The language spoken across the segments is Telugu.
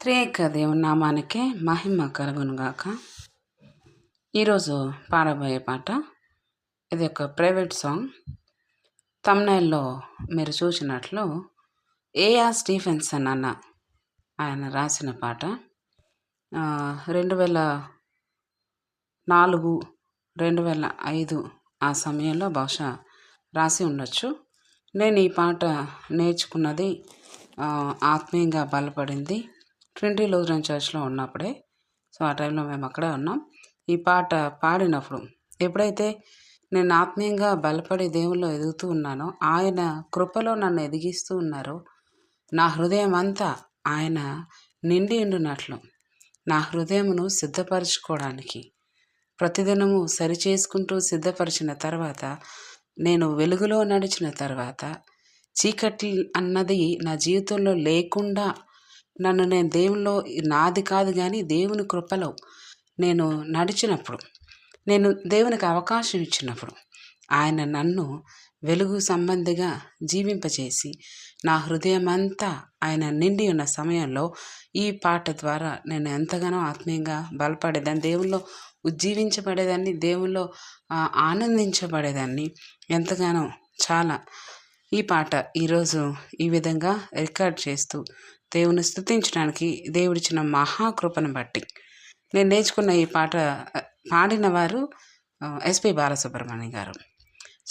త్రేక దేవుని నామానికి మహిమ కలుగునుగాక. ఈరోజు పాడబోయే పాట ఇది ఒక ప్రైవేట్ సాంగ్. తమ్నైల్లో మీరు చూసినట్లు ఏఆర్ స్టీఫెన్సన్ అన్న ఆయన రాసిన పాట. రెండు వేల నాలుగు రెండు వేల ఐదు ఆ సమయంలో బహుశా రాసి ఉండొచ్చు. నేను ఈ పాట నేర్చుకున్నది ఆత్మీయంగా బలపడింది ట్వంటీ లూథరన్ చర్చ్లో ఉన్నప్పుడే సో ఆ టైంలో మేము అక్కడే ఉన్నాం. ఈ పాట పాడినప్పుడు ఎప్పుడైతే నేను ఆత్మీయంగా బలపడి దేవుల్లో ఎదుగుతూ ఉన్నానో ఆయన కృపలో నన్ను ఎదిగిస్తూ ఉన్నారో నా హృదయం అంతా ఆయన నిండి ఉండునట్లు నా హృదయమును సిద్ధపరచుకోవడానికి ప్రతిదినము సరిచేసుకుంటూ సిద్ధపరిచిన తర్వాత నేను వెలుగులో నడిచిన తర్వాత చీకటి అన్నది నా జీవితంలో లేకుండా నన్ను నేను దేవునిలో నాది కాదు కానీ దేవుని కృపలో నేను నడిచినప్పుడు నేను దేవునికి అవకాశం ఇచ్చినప్పుడు ఆయన నన్ను వెలుగు సంబంధిగా జీవింపచేసి నా హృదయం అంతా ఆయన నిండి ఉన్న సమయంలో ఈ పాట ద్వారా నేను ఎంతగానో ఆత్మీయంగా బలపడేదాన్ని దేవుల్లో ఉజ్జీవించబడేదాన్ని దేవుల్లో ఆనందించబడేదాన్ని ఎంతగానో చాలా. ఈ పాట ఈరోజు ఈ విధంగా రికార్డ్ చేస్తూ దేవుని స్థుతించడానికి దేవుడిచ్చిన మహాకృపను బట్టి. నేను నేర్చుకున్న ఈ పాట పాడిన వారు ఎస్పి బాలసుబ్రహ్మణ్యం గారు.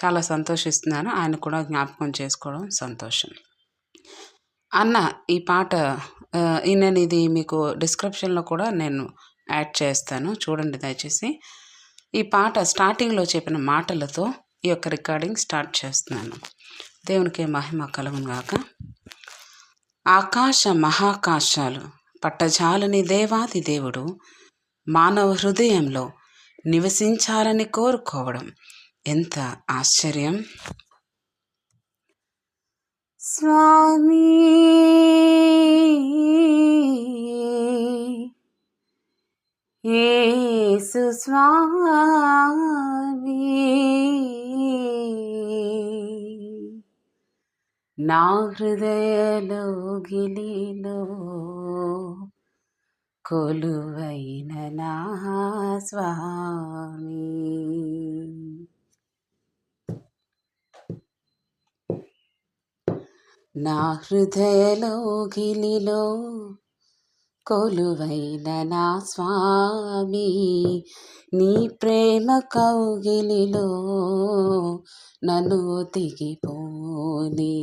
చాలా సంతోషిస్తున్నాను. ఆయన కూడా జ్ఞాపకం చేసుకోవడం సంతోషం. అన్న ఈ పాట నేను ఇది మీకు డిస్క్రిప్షన్లో కూడా నేను యాడ్ చేస్తాను. చూడండి దయచేసి. ఈ పాట స్టార్టింగ్లో చెప్పిన మాటలతో ఈ యొక్క రికార్డింగ్ స్టార్ట్ చేస్తున్నాను. దేవునికి మహిమ కలుగుగాక ఆకాశ మహాకాశాలు పట్టజాలని దేవాది దేవుడు మానవ హృదయంలో నివసించాలని కోరుకోవడం. ఎంత ఆశ్చర్యం! స్వామి! ఏసు స్వామి! నా హృదయలోగిలిలో కొలువైన నా స్వామి. నా హృదయలోగిలిలో కొలువైన నా స్వామి నీ ప్రేమ కౌగిలిలో నన్ను తిగిపోని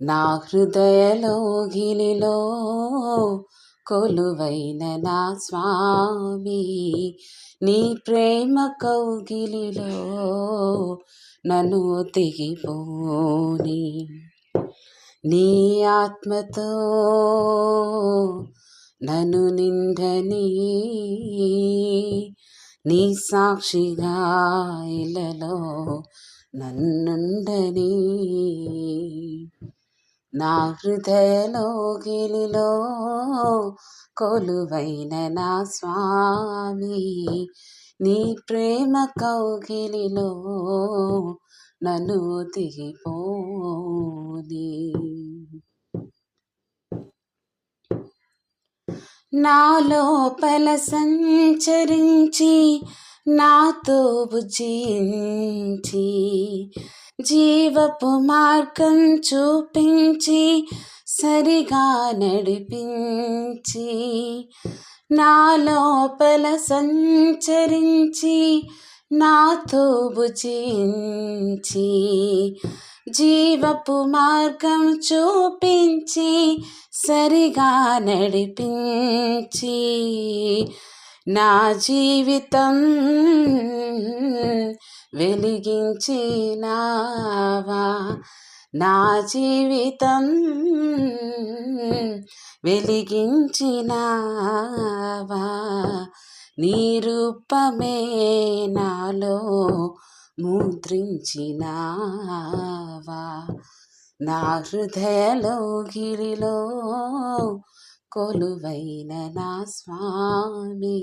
నా హృదయలో గిలిలో కొలువైన నా స్వామి నీ ప్రేమ కౌగిలిలో నన్ను తిగిపోని నీ ఆత్మతో నన్ను నిండని నీ సాక్షిగా ఇలలో నన్నుండని. నా హృదయలో గిలిలో కొలువైన నా స్వామి నీ ప్రేమ కౌగిలిలో నన్ను దిగిపోని నా లోపల సంచరించి నాతో భుజించి జీవపు మార్గం చూపించి సరిగా నడిపించి నా లోపల సంచరించి నాతో భుజించి జీవపు మార్గం చూపించి సరిగా నడిపించి నా జీవితం వెలిగించినావా? నా జీవితం వెలిగించినావా? నీ రూపమే నాలో ముద్రించినావా? నా హృదయలో గిరిలో కొలువైన నా స్వామి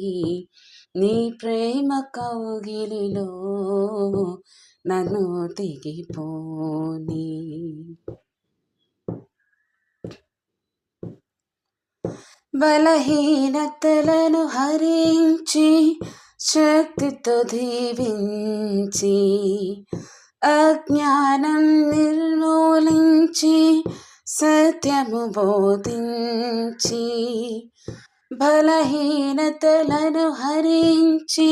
నీ ప్రేమ కౌగిలిలో నన్ను దిగిపోని బలహీనతలను హరించి శక్తితో దీవించి అజ్ఞానం నిర్మూలించి సత్యము బోధించి బలహీనతలను హరించి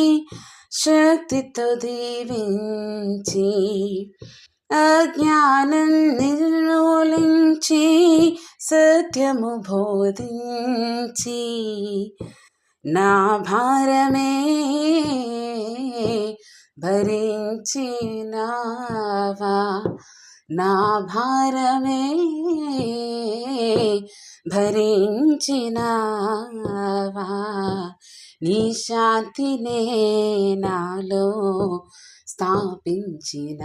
శక్తితో దీవించి అజ్ఞానం నిర్మూలించి సత్యము బోధించి. నా భారమే భరించినావా? నా భారమే భరించినావా? నీ శాంతినే నాలో స్థాపించినావా?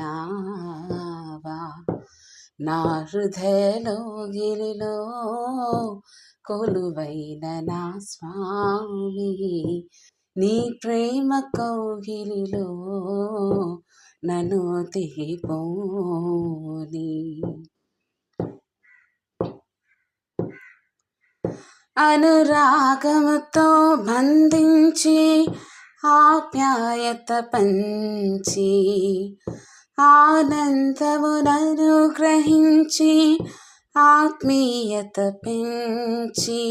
నా హృదయలో గిరిలో కొలువైన నా స్వామి నీ ప్రేమ కౌగిలిలో నన్ను దిగిపోని అనురాగముతో బంధించి ఆప్యాయత పంచి ఆనందమునను గ్రహించి ఆత్మీయత పెంచి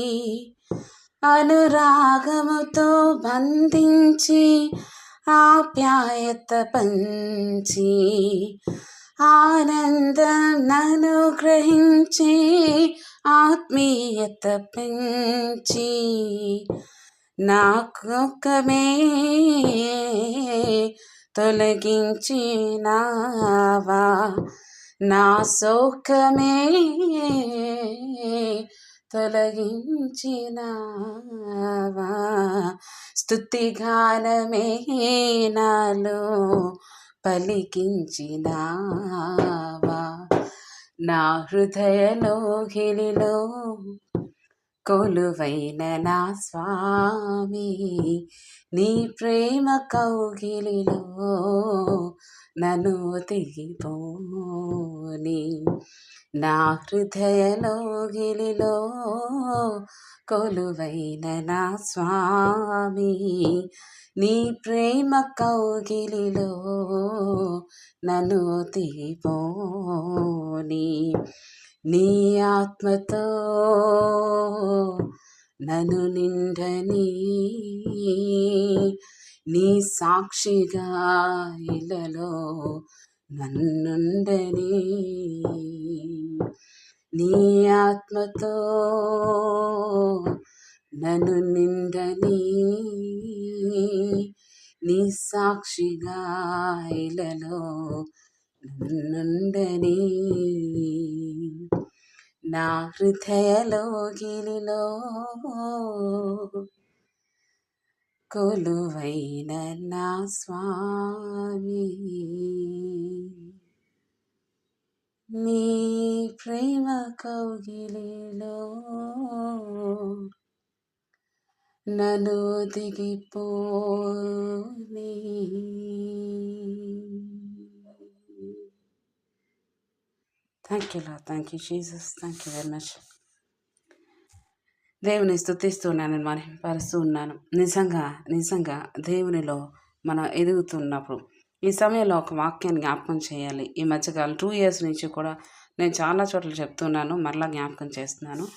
అనురాగముతో బంధించి ఆప్యాయత పంచి ఆనందం నన్ను గ్రహించి ఆత్మీయత పెంచి నాకొక్కమే తొలగించినావా? నా సౌఖ్యమే తొలగించినావా? స్థుతిగానమే నాలో పలికించినావా? నా హృదయలో గిలిలో కొలువైన నా స్వామి నీ ప్రేమ కౌగిలిలో నన్ను తిగిపోని నా హృదయలో గిలిలో కొలువైన నా స్వామి నీ ప్రేమ కౌగిలిలో నన్ను తిగిపోని నీ ఆత్మతో నన్ను నిండని నీ సాక్షిగా ఇలలో నన్నుండని. నీ ఆత్మతో నన్ను నిండని నీ సాక్షిగా ఇలలో నన్నుండని. నా హృదయలో గిలిలో కొలువైన నా స్వామి. నీ ప్రేమ కౌగిలిలో నన్ను దిగిపోని thank you law thank you Jesus thank you very much దేవుని స్థుతిస్తున్నాను మరి పరుస్తూ ఉన్నాను నిజంగా నిజంగా దేవునిలో మనం ఎదుగుతున్నప్పుడు ఈ సమయంలో ఒక వాక్యాన్ని జ్ఞాపకం చేయాలి. ఈ మధ్యకాలం టూ ఇయర్స్ నుంచి కూడా నేను చాలా చోట్ల చెప్తున్నాను మరలా జ్ఞాపకం చేస్తున్నాను.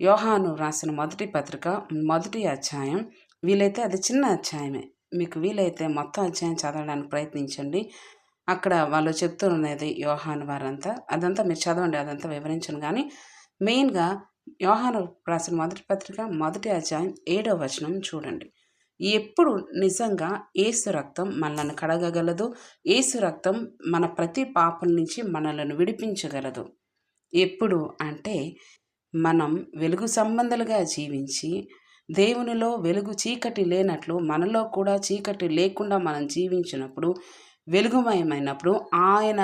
యోహాను రాసిన మొదటి పత్రిక మొదటి అధ్యాయం వీలైతే అది చిన్న అధ్యాయమే. మీకు వీలైతే మొత్తం అధ్యాయం చదవడానికి ప్రయత్నించండి. అక్కడ వాళ్ళు చెప్తున్నది యోహాను వారంతా. అదంతా మీరు చదవండి అదంతా వివరించను. కానీ మెయిన్గా యోహాను రాసిన మొదటి పత్రిక మొదటి అధ్యాయం ఏడవ వచనం చూడండి. ఎప్పుడు నిజంగా ఏసు రక్తం మనల్ని కడగగలదు? ఏసు రక్తం మన ప్రతి పాపం నుంచి మనలను విడిపించగలదు. ఎప్పుడు అంటే మనం వెలుగు సంబంధాలుగా జీవించి దేవునిలో వెలుగు చీకటి లేనట్లు మనలో కూడా చీకటి లేకుండా మనం జీవించినప్పుడు వెలుగుమయమైనప్పుడు ఆయన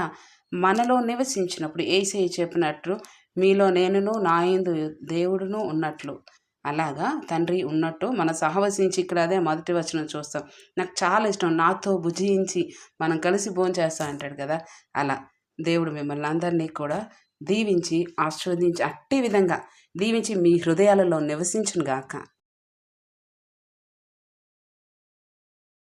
మనలో నివసించినప్పుడు ఏసై చెప్పినట్లు మీలో నేనును నా ఎందు దేవుడును ఉన్నట్లు. అలాగా? తండ్రి ఉన్నట్టు మన సహవసించి ఇక్కడ అదే మొదటి వచనం చూస్తాం. నాకు చాలా ఇష్టం నాతో భుజించి మనం కలిసి భోంచేస్తా అంటాడు కదా? అలా. దేవుడు మిమ్మల్ని అందరినీ కూడా దీవించి ఆస్వాదించి అట్టి విధంగా దీవించి మీ హృదయాలలో నివసించును గాక.